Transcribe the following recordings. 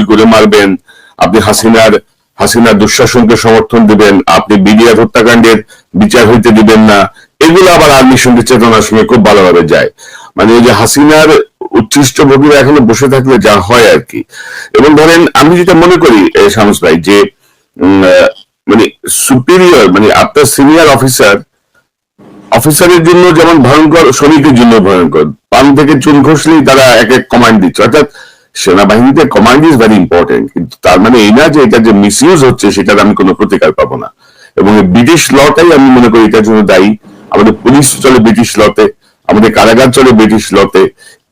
গুলি করে মারবেন, আপনি হাসিনার হাসিনার দুঃশাসনকে সমর্থন দিবেন, আপনি বিডিআর হত্যাকাণ্ডের বিচার হইতে দিবেন না, এগুলো আবার আর্মি সঙ্গে চেতনার সঙ্গে খুব ভালোভাবে যায়। মানে ওই যে হাসিনার উচ্ছিষ্ট ভোগীরা এখনও বসে থাকলে যা হয় আর কি। এবং ধরেন আমি যেটা মনে করি শামস ভাই, যে মানে সুপিরিয়র মানে আপনার সিনিয়র অফিসার অফিসারের জন্য যেমন ভয়ঙ্কর, শ্রমিকের জন্য ভয়ঙ্কর। পান থেকে চুন খসলেই তারা এক এক কমান্ড দিচ্ছে। অর্থাৎ সেনাবাহিনীতে কমান্ড ইজ ভেরি ইম্পর্টেন্ট কিন্তু তার মানে এই না যে এটা যে মিসইউজ হচ্ছে, সেটার আমি কোনো প্রতিকার পাবো না। এবং ব্রিটিশ লটাই আমি মনে করি এটার জন্য দায়ী। আমাদের পুলিশ চলে ব্রিটিশ লতে আমাদের কারাগার চলে ব্রিটিশ লতে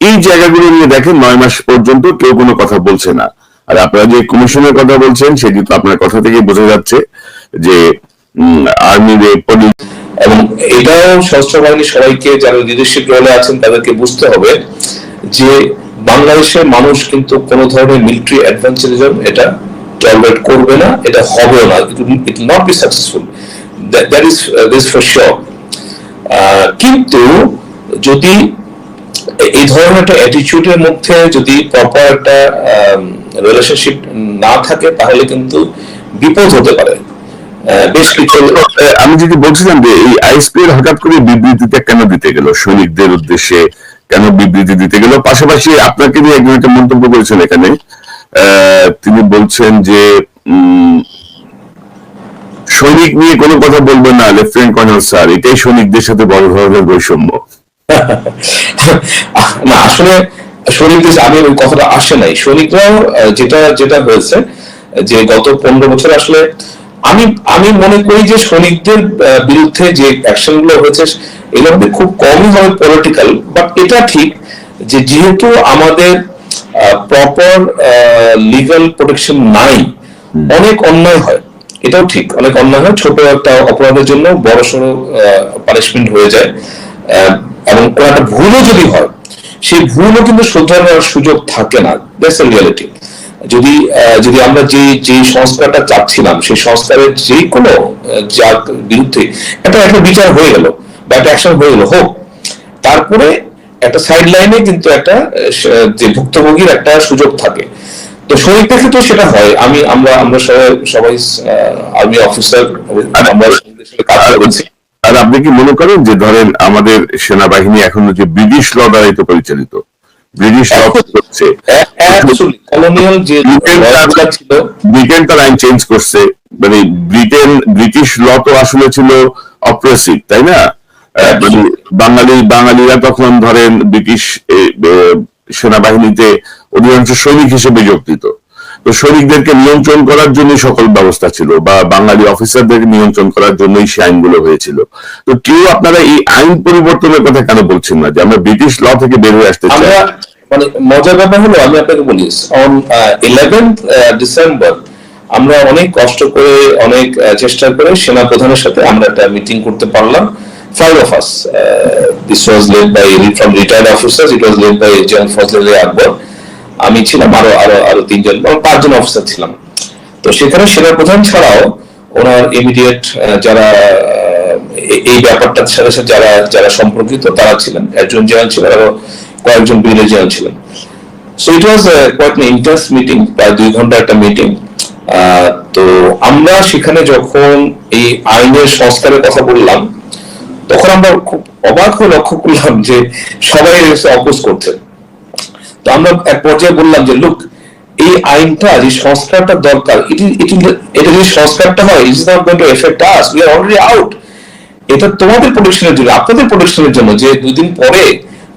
এই জায়গাগুলো নিয়ে দেখেন নয় মাস পর্যন্ত কেউ কোনো কথা বলছে না। আর আপনারা যে কমিশনের কথা বলছেন, সেটি তো আপনার কথা থেকেই বোঝা যাচ্ছে যে আর্মির পুলিশ এবং এটাও সশস্ত্র বাহিনীর সবাইকে যারা লিডারশিপ রোলে আছেন, তাদেরকে বুঝতে হবে যে বাংলাদেশের মানুষ কিন্তু কোনো ধরনের মিলিটারি অ্যাডভেঞ্চারিজম এটা টলারেট করবে না এটা হবেও না it not be successful that is this for sure কিন্তু যদি এই ধরনের একটা অ্যাটিটিউডের মধ্যে যদি প্রপার একটা রিলেশনশিপ না থাকে তাহলে কিন্তু বিপদ হতে পারে। আহ, বেশ কিছু আহ, আমি যদি বলছিলাম যে এই আইএসপি হঠাৎ করে বিবৃতিটা কেন দিতে গেল সৈনিকদের উদ্দেশ্যে? কেন বিবৃতি দিতে গেল? পাশাপাশি আপনাকে নিয়ে একজন একটা মন্তব্য করেছেন এখানে। তিনি বলছেন যে সৈনিক নিয়ে কোনো কথা বলবেন না লেফটেন্যান্ট কর্নেল স্যার। এটাই সৈনিকদের সাথে বড় ধরনের বৈষম্য। না আসলে সৈনিকদের আমি ওই কথাটা আসে নাই। সৈনিকরাও আহ, যেটা যেটা হয়েছে যে গত পনেরো বছর আসলে আমি আমি মনে করি যে সৈনিকদের বিরুদ্ধে যে অ্যাকশনগুলো হয়েছে এগুলোর মধ্যে খুব কমই হবে পলিটিক্যাল বাট এটা ঠিক যে যেহেতু আমাদের প্রপার লিগাল প্রোটেকশন নাই অনেক অন্যায় হয় এটাও ঠিক অনেক অন্যায় হয় ছোট একটা অপরাধের জন্য বড় সড়ো পানিশমেন্ট হয়ে যায় এবং কোনো একটা ভুলও যদি হয় সেই ভুলও কিন্তু শুধরানোর সুযোগ থাকে না দ্যাটস রিয়ালিটি যদি যদি আমরা যে যে সংস্কারটা চাচ্ছিলাম সেই সংস্কারের যে কোনো যার বিরুদ্ধে একটা একটা বিচার হয়ে গেল বা একটা অ্যাকশন হয়ে গেল হোক। তারপরে একটা সাইড লাইনে কিন্তু একটা যে ভুক্তভোগীর একটা সুযোগ থাকে। তো শরীরদের ক্ষেত্রেও সেটা হয়। আমি আমরা আমরা সবাই সবাই আর্মি অফিসার আমরা কাজ করেছি। আর আপনি কি মনে করেন যে ধরেন আমাদের সেনাবাহিনী এখনও যে ব্রিটিশ ল দ্বারাই তো পরিচালিত ব্রিটিশ ল করছে। কলোনিয়াল যে ছিল ব্রিটেন তার আইন চেঞ্জ করছে। মানে ব্রিটেন ব্রিটিশ ল তো আসলে ছিল অপ্রেসিভ তাই না? মানে বাঙালি বাঙালিরা তখন ধরেন ব্রিটিশ সেনাবাহিনীতে অধিকাংশ সৈনিক হিসেবে যোগ দিত। তো সৈনিকদেরকে নিয়ন্ত্রণ করার জন্য সকল ব্যবস্থা ছিল বা বাঙালি অফিসারদের নিয়ন্ত্রণ করার জন্যই সে আইনগুলো হয়েছিল। তো কেউ আপনারা এই আইন পরিবর্তনের কথা কেন বলছেন না যে আমরা ব্রিটিশ ল থেকে বের হয়ে আসতে চাই? মানে মজার ব্যাপার হলো, আমি আপনাকে বলি অন ইলেভেন্থ ডিসেম্বর আমরা অনেক কষ্ট করে, অনেক চেষ্টা করে সেনা প্রধানের সাথে আমরা একটা মিটিং করতে পারলাম। Five of us this was led by from retired officers it was led by general Fazal Akbar আমি ছিলাম আরও আরও আরও তিনজন পাঁচজন অফিসার ছিলাম। তো সেখানে সেনা প্রধান ছাড়াও ওনার ইমিডিয়েট যারা এই ব্যাপারটার সাথে সাথে যারা যারা সম্পর্কিত তারা ছিলেন। একজন জেনারেল ছিলেন আরও কয়েকজন ব্রিগেডিয়ার জেনারেল ছিলেন। So it was quite interest meeting প্রায় দুই ঘণ্টা একটা মিটিং তো আমরা সেখানে যখন এই আইনের সংস্কারের কথা বললাম, তখন আমরা খুব অবাক হয়ে লক্ষ্য করলাম যে সবাই অপোজ করছে। তো আমরা এক পর্যায়ে বললাম যে, লুক, এই আইনটা, যে সংস্কারটা দরকার, এটি যদি সংস্কারটা হয় is not going to effect us we are already out এটা তোমাদের প্রোটেকশনের জন্য, আপনাদের প্রোটেকশনের জন্য যে দুই দিন পরে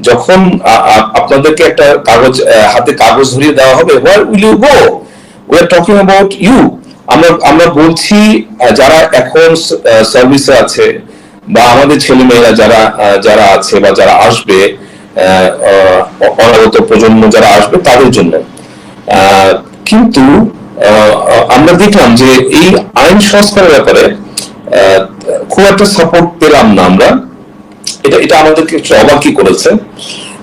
যখন আপনাদেরকে একটা কাগজ হাতে কাগজ ধরিয়ে দেওয়া হবে where will you go we are talking about you আমরা আমরা বলছি যারা এখন সার্ভিসে আছে, বা আমাদের ছেলে মেয়েরা যারা যারা আছে, বা যারা আসবে অনাগত প্রজন্ম যারা আসবে তাদের জন্য। কিন্তু আমরা দেখলাম যে এই আইন সংস্কারের ব্যাপারে খুব একটা সাপোর্ট পেলাম না আমরা। এটা এটা আমাদেরকে একটু অবাকই করেছে।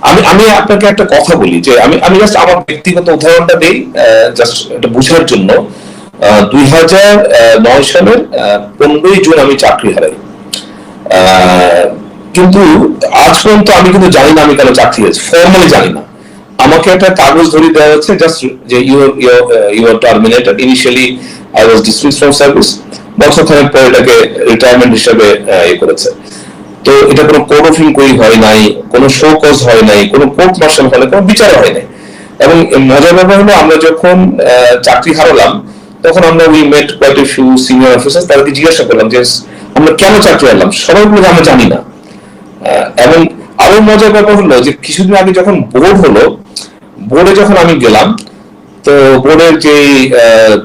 আমি আমি আপনাকে একটা কথা বলি যে আমি আমি জাস্ট আমার ব্যক্তিগত উদাহরণটা দেই জাস্ট এটা বোঝার জন্য। দুই হাজার নয় সালের পনেরোই জুন আমি চাকরি হারাই। কিন্তু আজ পর্যন্ত আমি কিন্তু জানি না আমি কেন চাকরি হয়েছি ফর্মালি জানি না। আমাকে একটা কাগজ ধরিয়ে দেওয়া হচ্ছে জাস্ট যে you you are terminated initially I was dismiss from service বছর খানেক পরে এটাকে রিটায়ারমেন্ট হিসেবে ইয়ে করেছে। তো এটা কোনো কোর্ট অফ ইনকোয়ারি হয় নাই কোনো শো কজ হয় নাই কোনো কোর্ট মার্শাল নাই কোনো বিচার হয় নাই। এবং মজার ব্যাপার হলো আমরা যখন আহ, চাকরি হারালাম তখন আমরা we met quite few senior officer তাদেরকে জিজ্ঞাসা করলাম যে আমরা কেন চাকরি হারলাম? সবাই আমরা জানি না। এবং আরও মজার ব্যাপার হলো যে কিছুদিন আগে যখন বোর্ড হলো বোর্ডে যখন আমি গেলাম, তো বোর্ডের যে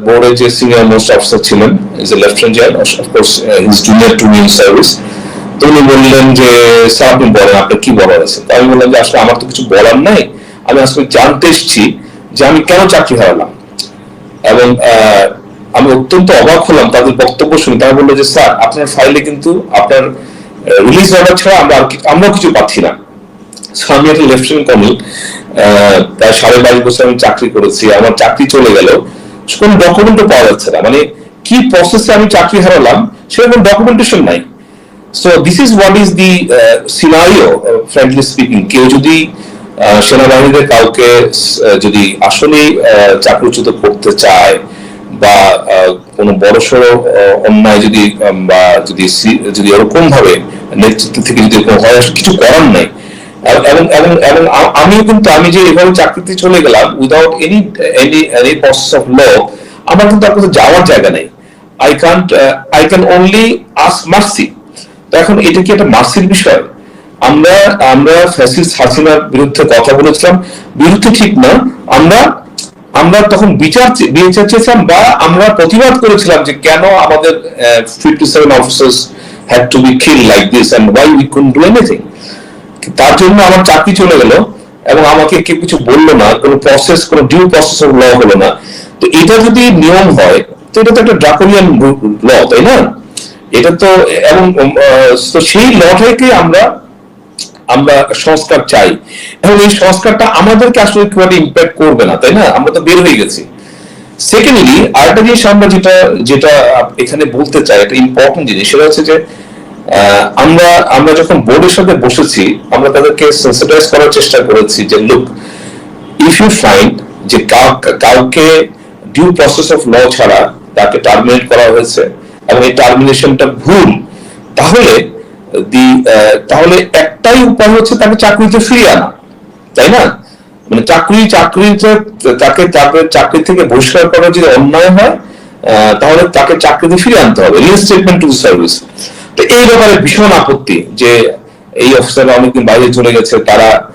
বোর্ডের যে সিনিয়র মোস্ট অফিসার ছিলেন is a lieutenant general of course his junior to me service তো উনি বললেন যে স্যার আপনি বলেন, আপনার কি বলার আছে? তো আমি বললাম যে, আসলে আমার তো কিছু বলার নাই। আমি আসলে জানতে এসেছি যে আমি কেন চাকরি হারালাম। এবং আমি অত্যন্ত অবাক হলাম, তাদের বক্তব্য শুনে। তারা বলল যে স্যার আপনার ফাইলে কিন্তু আপনার রিলিজ অর্ডার ছাড়া আমরা আমরাও কিছু পাচ্ছি না। So, আমি একটা লেফটেন্যান্ট কর্নেল প্রায় সাড়ে বাইশ বছর আমি চাকরি করেছি আমার চাকরি চলে গেল। কোনো ডকুমেন্টও পাওয়া যাচ্ছে না। মানে কি প্রসেসে আমি চাকরি হারালাম সেরকম ডকুমেন্টেশন নাই। So this is what is the scenario frankly speaking কেউ যদি সেনাবাহিনীতে কাউকে যদি আসলে চাকরিচ্যুত করতে চায় বা কোনো বড় সড়ো অন্যায় যদি বা যদি যদি এরকম ভাবে নেতৃত্ব থেকে যদি এরকম হয় কিছু করার নাই। এবং এবং এবং আমিও কিন্তু, আমি যে এভাবে চাকরিতে চলে গেলাম without any any any process of law আমার কিন্তু আর কোথাও যাওয়ার জায়গা নেই। I can't I can only us mercy তো এখন এটা কি একটা মার্সির বিষয়? আমরা আমরা ফ্যাসিস্ট হাসিনার বিরুদ্ধে কথা বলেছিলাম। বিরুদ্ধে ঠিক না। আমরা আমরা তখন বিচার বিচার চেয়েছিলাম বা আমরা প্রতিবাদ করেছিলাম যে কেন আমাদের fifty seven officers had to be kill like this and why we could do anything তার জন্য আমার চাকরি চলে গেল এবং আমাকে কেউ কিছু বলল না, কোনো প্রসেস কোনো ডিউ প্রসেস ল হলো না। তো এটা যদি নিয়ম হয়, তো এটা তো একটা ড্রাকোনিয়ান ল তাই না? এটা তো, এবং সেই লটাকে আমরা আমরা সংস্কার চাই। এবং এই সংস্কারটা আমাদেরকে আসলে খুব একটা ইম্প্যাক্ট করবে না, তাই না? আমরা তো বের হয়ে গেছি। সেকেন্ডলি আরেকটা জিনিস আমরা যেটা যেটা এখানে বলতে চাই, একটা ইম্পর্টেন্ট জিনিস, সেটা হচ্ছে যে আমরা আমরা যখন বোর্ডের সাথে বসেছি, আমরা তাদেরকে সেন্সিটাইজ করার চেষ্টা করেছি যে লুক ইফ ইউ ফাইন্ড যে কাউকে ডিউ প্রসেস অফ ল ছাড়া তাকে টার্মিনেট করা হয়েছে এবং এই টার্মিনেশনটা ভুল, তাহলে তাহলে একটাই উপায় হচ্ছে তাকে চাকরিতে ফিরিয়ে আনা, তাই না? মানে চাকরি চাকরিতে তাকে, তাকে- চাকরি থেকে বহিষ্কার করা যদি অন্যায় হয় তাহলে তাকে চাকরিতে ফিরিয়ে আনতে হবে রিস্টেটমেন্ট টু সার্ভিস। তো এই ব্যাপারে ভীষণ আপত্তি যে এই অফিসাররা অনেকদিন বাইরে চলে গেছে, তারা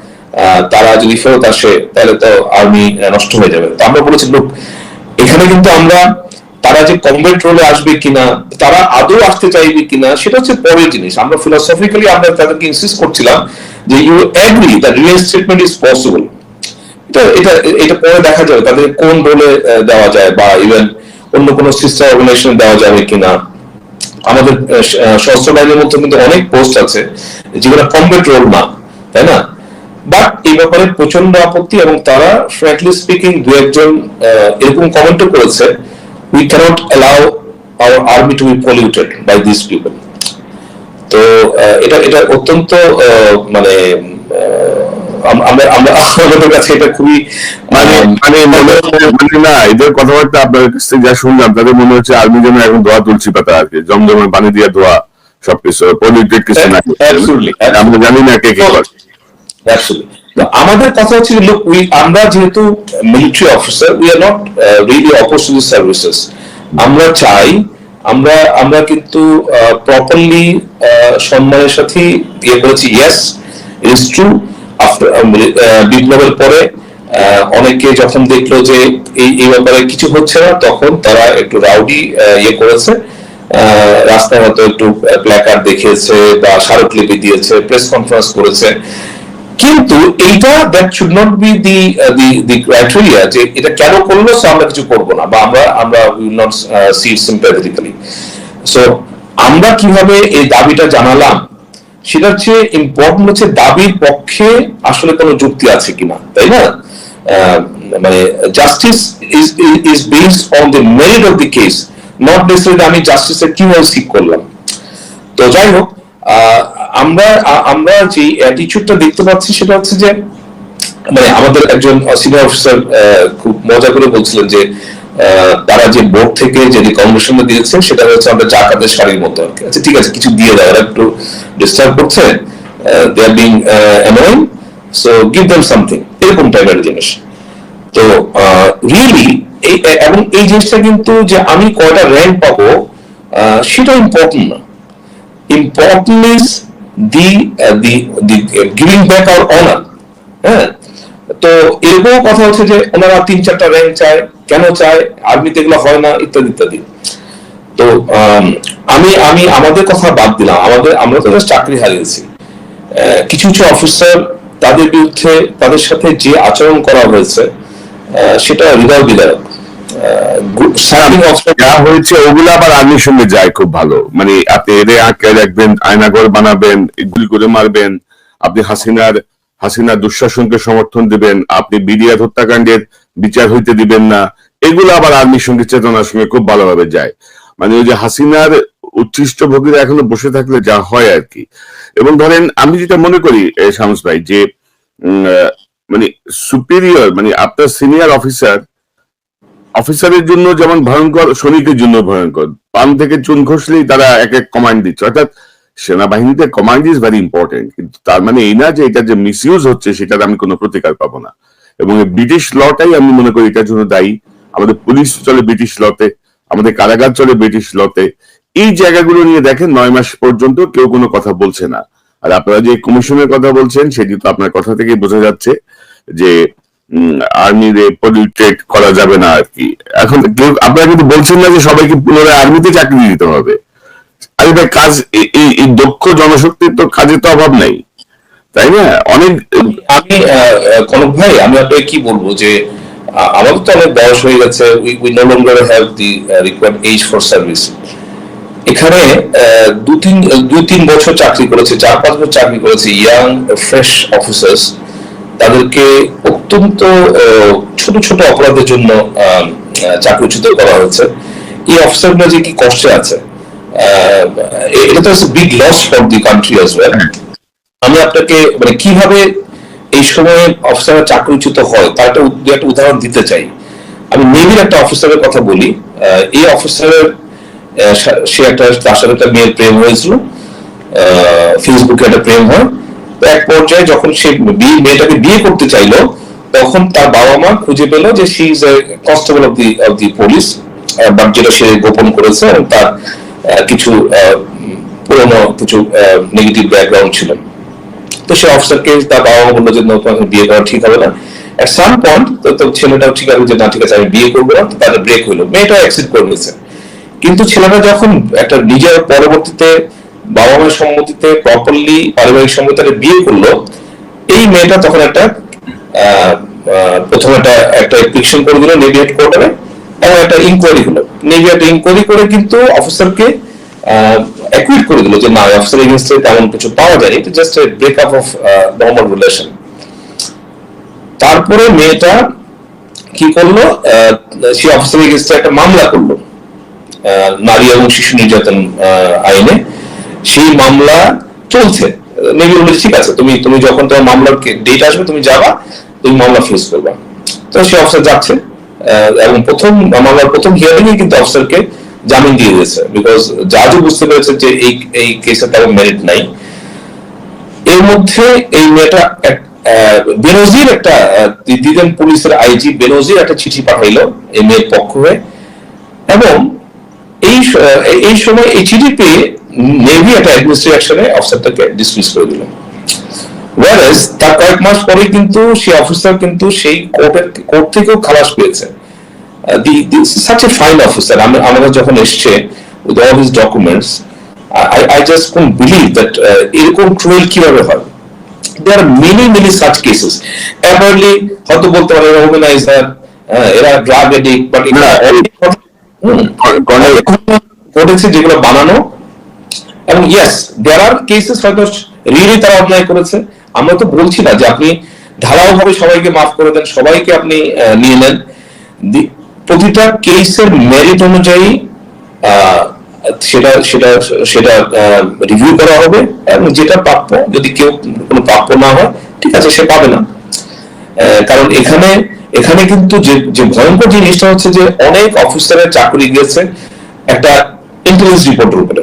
তারা যদি ফেরত আসে, তাহলে তো আর্মি নষ্ট হয়ে যাবে। তো আমরা বলেছি, লোক, এখানে কিন্তু আমরা তারা যে কমবেট রোলে আসবে কিনা, তারা আদৌ আসতে চাইবে কিনা, সেটা হচ্ছে পরের জিনিস। আমরা ফিলোসফিক্যালি আমরা তাদেরকে ইনসিস্ট করছিলাম যে you agree that reinstatement is possible এটা এটা এটা পরে দেখা যাবে তাদের কোন রোলে দেওয়া যায় বা ইভেন অন্য কোনো সিস্টার অর্গানাইজেশন দেওয়া যাবে কিনা। আমাদের সশস্ত্র বাহিনীর মধ্যে কিন্তু অনেক পোস্ট আছে যেগুলো কমবেট রোল না, তাই না? বাট এই ব্যাপারে প্রচণ্ড আপত্তি এবং তারা ফ্র্যাঙ্কলি স্পিকিং দু একজন এরকম কমেন্টও করেছে we cannot allow our army to be polluted by this people তো এটা এটা অত্যন্ত মানে আমাদের কাছে এটা খুবই মানে মানে মনে মানে না এদের কথাবার্তা আপনার কাছ থেকে যা শুনলাম তাদের মনে হচ্ছে আর্মি যেন এখন ধোয়া তুলছি পাতা আর কি জমজমের পানি দিয়ে ধোয়া সবকিছু পলিটেড কিছু না আমরা জানি না কে কে করে. আমাদের কথা হচ্ছে লোক উই আমরা যেহেতু military officer we are not really oppose services আমরা চাই আমরা আমরা কিন্তু প্রপারলি সম্মানের সাথে ইয়ে করেছি। ইয়েস ইজ ট্রু আফটার বিপ্লবের পরে আহ, অনেকে যখন দেখল যে এই এই ব্যাপারে কিছু হচ্ছে না তখন তারা একটু রাউডি ইয়ে করেছে। রাস্তায় হয়তো একটু প্ল্যাকার্ড দেখিয়েছে বা স্মারকলিপি দিয়েছে প্রেস কনফারেন্স করেছে। কিন্তু এইটা that should not be the the the criteria যে এটা কেন করল সো আমরা কিছু করব না, বা আমরা আমরা will not see sympathetically so আমরা কীভাবে এই দাবিটা জানালাম? সেটা হচ্ছে ইম্পর্টেন্ট হচ্ছে দাবির পক্ষে আসলে কোনো যুক্তি আছে কিনা, তাই না? মানে justice is is based on the merit of the case not necessarily আমি জাস্টিসের কীভাবে সিক করলাম। তো যাই হোক আমরা আমরা যে অ্যাটিচিউডটা দেখতে পাচ্ছি সেটা হচ্ছে যে মানে আমাদের একজন সিনিয়র অফিসার খুব মজা করে বলছিলেন যে তারা যে বোর্ড থেকে যে রিকমেন্ডেশনটা দিয়েছেন, সেটা হচ্ছে আমরা জাকাতের শাড়ির মতো আর কি। আচ্ছা ঠিক আছে, কিছু দিয়ে দাও ওরা একটু ডিস্টার্ব করছে they are being annoying so give them something এরকম টাইপের জিনিস তো রিয়েলি এবং এই জিনিসটা কিন্তু যে আমি কয়টা র্যাঙ্ক পাবো সেটা ইম্পর্টেন্ট না important is the uh, the the uh, giving back our honor. হ্যাঁ? তো এরকম কথা হচ্ছে যে ওনারা তিন চারটা র্যাঙ্ক চায় কেন চায় আর্মিতে এগুলো হয় না ইত্যাদি ইত্যাদি। তো আম, আমি আমি আমাদের কথা বাদ দিলাম। আমাদের আমরা তো চাকরি হারিয়েছি। কিছু কিছু অফিসার তাদের বিরুদ্ধে তাদের সাথে যে আচরণ করা হয়েছে সেটা হৃদয় বিদারক। অফিসার যা হয়েছে, ওগুলো আবার সঙ্গে যায় খুব ভালো। মানে আপনি এরে আঁকে রাখবেন বানাবেন, গুলি করে মারবেন, আপনি হাসিনার দুঃশাসনকে সমর্থন দিবেন, আপনি হত্যাকাণ্ডের বিচার হইতে দিবেন না, এগুলো আবার আর্মির সঙ্গে চেতনার সঙ্গে খুব ভালোভাবে যায়। মানে ওই যে হাসিনার উচ্ছিষ্ট ভোগীরা এখনও বসে থাকলে যা হয় আর কি। এবং ধরেন, আমি যেটা মনে করি শামস ভাই, যে মানে সুপিরিয়র মানে আপনার সিনিয়র অফিসার অফিসারের জন্য যেমন ভয়ঙ্কর সৈনিকের জন্য ভয়ঙ্কর। পান থেকে চুন খসলেই তারা এক এক কমান্ড দিচ্ছে। অর্থাৎ সেনাবাহিনীতে কমান্ড ইজ ভেরি ইম্পর্টেন্ট কিন্তু তার মানে এই না যে এটা যে মিস হচ্ছে, সেটার আমি কোনো প্রতিকার পাবো না। এবং ব্রিটিশ লটাই আমি মনে করি এটার জন্য দায়ী। আমাদের পুলিশ চলে ব্রিটিশ লতে আমাদের কারাগার চলে ব্রিটিশ লতে এই জায়গাগুলো নিয়ে দেখেন, নয় মাস পর্যন্ত কেউ কোনো কথা বলছে না। আর আপনারা যে কমিশনের কথা বলছেন, সেটি তো আপনার কথা থেকেই বোঝা যাচ্ছে যে আর্মিতে পলিউটেড করা যাবে না আর কি। এখন আপনারা কিন্তু বলছেন না যে সবাইকে পুনরায় আর্মিতে চাকরি দিতে হবে। আরে ভাই, কাজ এই- দক্ষ জনশক্তির তো কাজের তো অভাব নাই। তাই না? অনেক আমি কনক ভাই, আমি আপনাকে কি বলব যে আমাদের তো অনেক বয়স হয়ে গেছে we no longer have the required age for service এখানে দু তিন দুই তিন বছর চাকরি করেছে, চার পাঁচ বছর চাকরি করেছে ইয়াং ফ্রেশ অফিসার্স তাদেরকে অত্যন্ত ছোট ছোট অপরাধের জন্য চাকরিচ্যুত করা হয়েছে। এই অফিসারগুলো যে কি কষ্টে আছে এটা তো big loss for the country as well আমি আপনাকে মানে কীভাবে এই সময়ে অফিসাররা চাকরিচ্যুত হয় তার একটা একটা উদাহরণ দিতে চাই। আমি নেভির একটা অফিসারের কথা বলি। এই অফিসারের সে একটা তার সাথে একটা মেয়ের প্রেম হয়েছিল। আহ, ফেসবুকে একটা প্রেম হয়। এক পর্যায়ে যখন সে মেয়েটাকে বিয়ে করতে চাইলো, তখন তার বাবা মা খুঁজে পেল যে she is a constable of the of the police but যেটা সে গোপন করেছে এবং তার কিছু পুরনো কিছু নেগেটিভ ব্যাকগ্রাউন্ড ছিল। তো সে অফিসারকে তার বাবা মা বলল যে তোমাকে বিয়ে করা ঠিক হবে না। এট সাম পয়েন্ট তো তো ছেলেটাও ঠিক আছে যে, না, ঠিক আছে, আমি বিয়ে করব না। তাদের ব্রেক হইল। মেয়েটা অ্যাক্সেপ্ট করে নিয়েছে। কিন্তু ছেলেটা যখন একটা নিজের পরবর্তীতে বাবা মায়ের সম্মতিতে প্রপারলি পারিবারিক সম্মতিতে বিয়ে করল, এই মেয়েটা তখন একটা প্রথমে একটা একটা করে দিল নেভি হেডকোয়ার্টারে এবং একটা ইনকোয়ারি হলো। নেভি একটা ইনকোয়ারি করে কিন্তু অফিসারকে অ্যাকুইট করে দিল যে, না অফিসার এগেনস্টে তেমন কিছু পাওয়া যায়নি just breakup of normal relation তারপরে মেয়েটা কি করল সে অফিসার এগেনস্টে একটা মামলা করল নারী এবং শিশু নির্যাতন আইনে। সেই মামলা চলছে। নেভি বলে ঠিক আছে তুমি তুমি যখন তোমার মামলার ডেট আসবে তুমি যাবা তুমি মামলা ফেস করবা। তো সে অফিসার যাচ্ছে এবং প্রথম মামলার প্রথম হিয়ারিং এ কিন্তু অফিসারকে জামিন দিয়ে দিয়েছে বিকজ জাজও বুঝতে পেরেছে যে এই এই কেসে তেমন মেরিট নাই। এর মধ্যে এই মেয়েটা বেনজির একটা আহ, দিদেন পুলিশের আইজি বেনজির একটা চিঠি পাঠাইলো এই মেয়ের পক্ষ হয়ে। এবং এই এই সময় এই চিঠি পেয়ে নেভি একটা অ্যাডমিনিস্ট্রেশনে অফিসারটাকে ডিসমিস করে দিল ওয়ারেস তার কয়েক মাস পরে কিন্তু সেই অফিসার কিন্তু সেই কোর্টের কোর্ট থেকেও খালাস পেয়েছে সাচ এ ফাইন অফিসার যখন এসছে with all his documents I I just কোন বিলিভ দ্যাট এরকম ট্রুয়েল কীভাবে হয় there are many many such cases apparently হয়তো বলতে পারে আহ, এরা ড্রাগ এডিক্ট বাট না, এই- যেগুলো বানানো ইয়েস দেয়ার আর কেসেস হয়তো রিয়েলি তারা অন্যায় করেছে। আমরা তো বলছি না যে আপনি ঢালাও ভাবে সবাইকে মাফ করে দেন, সবাইকে আপনি নিয়ে নেন। প্রতিটা কেসের মেরিট অনুযায়ী সেটা সেটা সেটা রিভিউ করা হবে এবং যেটা প্রাপ্য, যদি কেউ কোনো প্রাপ্য না হয়, ঠিক আছে, সে পাবে না। কারণ এখানে এখানে কিন্তু যে যে ভয়ঙ্কর জিনিসটা হচ্ছে যে অনেক অফিসারের চাকরি গিয়েছে একটা ইন্টেলিজেন্স রিপোর্টের উপরে।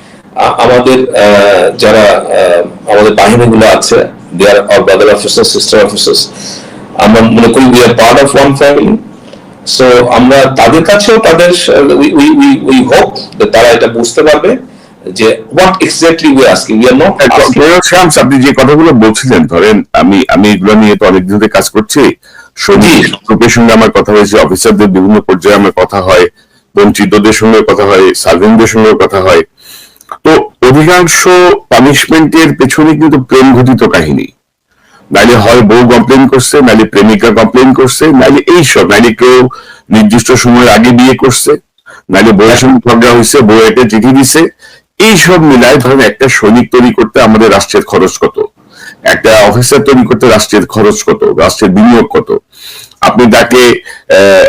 আমাদের আহ, যারা আমাদের বাহিনীগুলো আছে they are are brother officer sister officers আমরা মনে করি we are part of one family so আমরা তাদের কাছেও তাদের উই হোপ তারা এটা বুঝতে পারবে যে what exactly we asking we are not shams আপনি যে কথাগুলো বলছিলেন ধরেন আমি আমি এগুলো নিয়ে তো অনেক দিন ধরে কাজ করছি। সৈনিক গ্রুপের সঙ্গে আমার কথা হয়েছে অফিসারদের বিভিন্ন পর্যায়ে আমার কথা হয় বঞ্চিতদের সঙ্গে কথা হয় সার্ভেন্টদের সঙ্গে কথা হয়। অধিকাংশ পানিশমেন্টের পেছনে কিন্তু প্রেম ঘটিত কাহিনী। নাইলে হয় বউ কমপ্লেন করছে, নাইলে প্রেমিকা কমপ্লেন করছে, নাইলে এইসব, নাইলে কেউ নির্দিষ্ট সময়ের আগে বিয়ে করছে, নাইলে বউয়ের সঙ্গে ঝগড়া হয়েছে, বউ একটা চিঠি দিছে। এইসব মিলায় ধরেন একটা সৈনিক তৈরি করতে আমাদের রাষ্ট্রের খরচ কত? একটা অফিসার তৈরি করতে রাষ্ট্রের খরচ কত? রাষ্ট্রের বিনিয়োগ কত? আপনি তাকে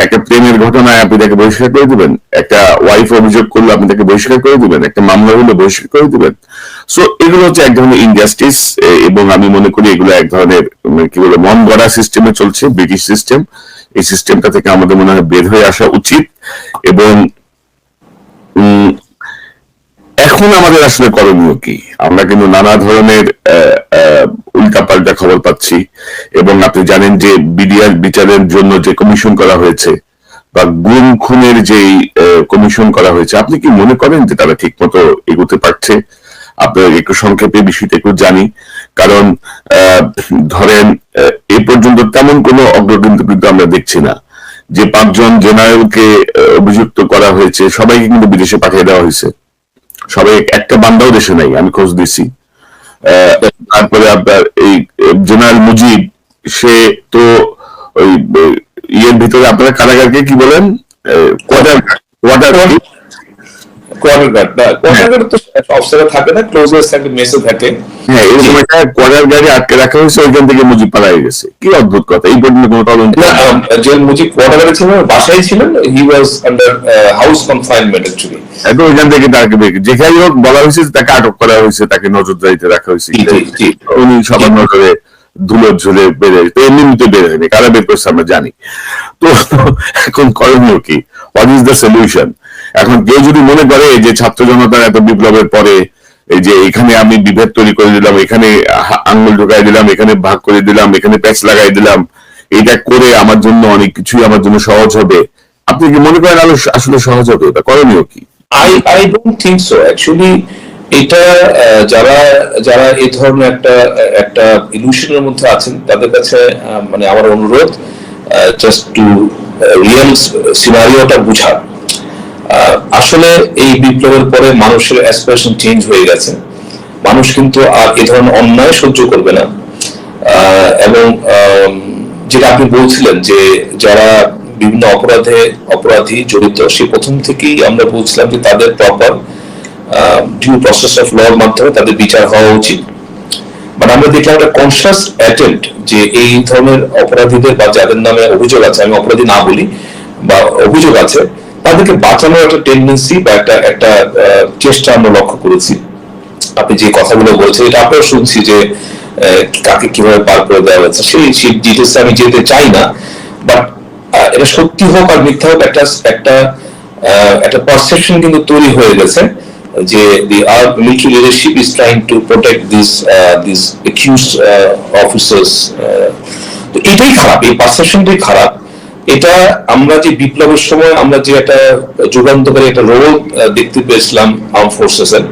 একটা প্রেমের ঘটনায় আপনি তাকে বহিষ্কার করে দিবেন, একটা ওয়াইফ অভিযোগ করলে আপনি তাকে বহিষ্কার করে দিবেন, একটা মামলা হলে বহিষ্কার করে দিবেন। সো এগুলো হচ্ছে এক ধরনের ইনজাস্টিস এবং আমি মনে করি এগুলো এক ধরনের কি বলে, মন গড়া সিস্টেমে চলছে ব্রিটিশ সিস্টেম এই সিস্টেমটা থেকে আমাদের মনে হয় বের হয়ে আসা উচিত, এবং এখন আমাদের আসলে করণীয় কি? আমরা কিন্তু নানা ধরনের উল্টাপাল্টা খবর পাচ্ছি এবং আপনি জানেন যে বিডিআর বিচারের জন্য যে কমিশন করা হয়েছে বা গুম খুনের যেই কমিশন করা হয়েছে, আপনি কি মনে করেন যে তারা ঠিক মতো এগোতে পারছে? আপনার একটু সংক্ষেপে বিষয়টা একটু জানি। কারণ ধরেন, এ পর্যন্ত তেমন কোনো অগ্রগতি কিন্তু আমরা দেখছি না। যে পাঁচজন জেনারেলকে অভিযুক্ত করা হয়েছে, সবাইকে কিন্তু বিদেশে পাঠিয়ে দেওয়া হয়েছে। সবাই একটা বান্দাও দেশে নাই, আমি খোঁজ দিছি। তারপরে আপনার এই জেনারেল মুজিব, সে তো ওই ইয়ের ভিতরে আপনারা কারাগারকে কি বলেন? কোয়ার্টার কোয়ার্টার কোয়ার্টার গার্ড না কোয়ার্টার গার্ড তো থাকে না থাকে মেসে থাকে। হ্যাঁ এরকম একটা কোয়ার্টার গাড়ি আটকে রাখা হয়েছে ওইখান থেকে মুজিব পালাই গেছে। কি অদ্ভুত কথা এই পর্যন্ত কোনো তদন্ত যে মুজিব কোয়ার্টারে ছিলেন বাসায় ছিলেন he was under house confinement actually এখন ওইখান থেকে তাকে যেখানেই হোক বলা হয়েছে তাকে আটক করা হয়েছে তাকে নজরদারিতে রাখা হয়েছে। উনি সবার নজরে ধুলো ঝুলে বেড়ে এমনিতে বের হয়নি কারা বের করছে আমরা জানি। তো এখন করণীয় কি? হোয়াট ইজ দ্য সলিউশন এখন কেউ যদি মনে করে যে ছাত্র জনতার এত বিপ্লবের পরে এই যে এখানে আমি বিভেদ তৈরি করে দিলাম, এখানে আঙ্গুল ঢুকাই দিলাম, এখানে ভাগ করে দিলাম, এখানে প্যাচ লাগাই দিলাম এটা করে আমার জন্য অনেক কিছুই আমার জন্য সহজ হবে। আপনি কি মনে করেন আসলে সহজ হবে? এটা করণীয় কি? I I don't think so actually এটা যারা যারা এই ধরনের একটা একটা ইলুশনের মধ্যে আছেন, তাদের কাছে মানে আমার অনুরোধ জাস্ট টু রিয়েল সিনারিওটা বুঝার আসলে এই বিপ্লবের পরে মানুষের অ্যাসপিরেশন চেঞ্জ হয়ে গেছে। মানুষ কিন্তু আর এ ধরনের অন্যায় সহ্য করবে না। এবং যেটা আপনি বলছিলেন যে যারা বিভিন্ন অপরাধে, অপরাধী জড়িত, সে প্রথম থেকেই আমরা বলছিলাম যে তাদের proper due process of law মাধ্যমে তাদের বিচার হওয়া উচিত। মানে আমরা দেখলাম একটা কনসিয়াস অ্যাটেম্প্ট যে এই ধরনের অপরাধীদের বা যাদের নামে অভিযোগ আছে, আমি অপরাধী না বলি, বা অভিযোগ আছে তাদেরকে বাঁচানোর একটা টেন্ডেন্সি বা একটা একটা চেষ্টা আমরা লক্ষ্য করেছি। আপনি যে কথাগুলো বলছেন, এটা আপনারা শুনছি যে কাকে কীভাবে পার করে দেওয়া হয়েছে। সেই সেই ডিটেলস আমি যেতে চাই না বাট এটা সত্যি হোক আর মিথ্যা হোক, একটা একটা একটা পারসেপশন কিন্তু তৈরি হয়ে গেছে যে the are military leadership is trying to protect this this accuse officers তো এটাই খারাপ, এই পারসেপশনটাই খারাপ। এটা আমরা যে বিপ্লবের সময় আমরা যে একটা যুগান্তকারী একটা রোল দেখতে পেয়েছিলাম আর্ম ফোর্সেস এর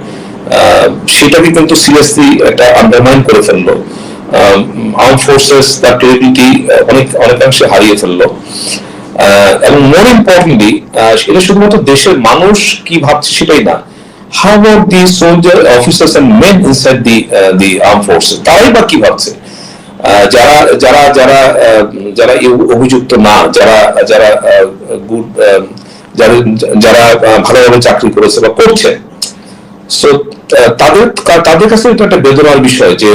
সেটাকে কিন্তু সিরিয়াসলি একটা আন্ডারমাইন করে ফেলল। আর্ম ফোর্সেস তার ক্রেডিবিলিটি অনেক, অনেকাংশে হারিয়ে ফেলল। এবং মোর ইম্পর্টেন্টলি এটা শুধুমাত্র দেশের মানুষ কি ভাবছে সেটাই না। How about the soldier officers and men inside the the arm forces তারাই বা কি ভাবছে? যারা যারা যারা যারা অভিযুক্ত না যারা যারা গুড যারা ভালোভাবে চাকরি করেছে বা করছে সো তাদের তাদের কাছে এটা একটা বেদনার বিষয় যে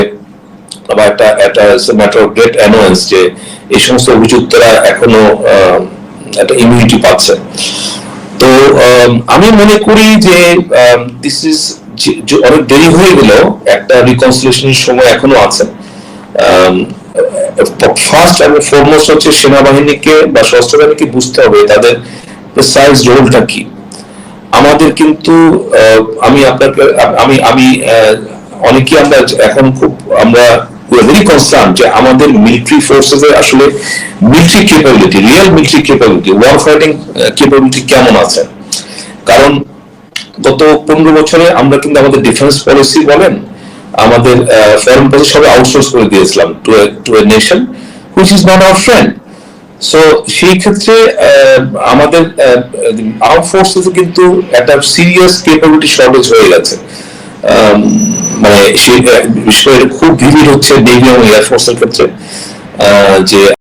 বা একটা একটা ম্যাটার অফ গ্রেট অ্যানোয়েন্স যে এই সমস্ত অভিযুক্তরা এখনও একটা ইমিউনিটি পাচ্ছে। তো আম, আমি মনে করি যে দিস ইজ অনেক দেরি হয়ে গেলেও একটা রিকনসিলেশনের সময় এখনও আছে। ফার্স্ট এবং ফরমোস্ট হচ্ছে সেনাবাহিনীকে বা সশস্ত্র বাহিনীকে বুঝতে হবে তাদের প্রেসাইজ রোলটা কি। আমাদের কিন্তু আমি আপনাকে, আমি আমি অনেকেই আমরা এখন খুব, আমরা ভেরি কনসার্ন যে আমাদের মিলিটারি ফোর্সেস এর আসলে military capability real military capability war fighting capability কেমন আছে? কারণ গত পনেরো বছরে আমরা কিন্তু আমাদের ডিফেন্স পলিসি বলেন আমাদের ফরেন পলিসি সবাই আউটসোর্স করে দিয়েছিলাম to to a nation which is not our friend so সেই ক্ষেত্রে আমাদের আর্ম ফোর্সেস কিন্তু একটা সিরিয়াস ক্যাপাবিলিটি শর্টেজ হয়ে গেছে। মানে সেই বিষয়ে খুব ভিড় হচ্ছে নেভি এবং এয়ারফোর্সের ক্ষেত্রে যে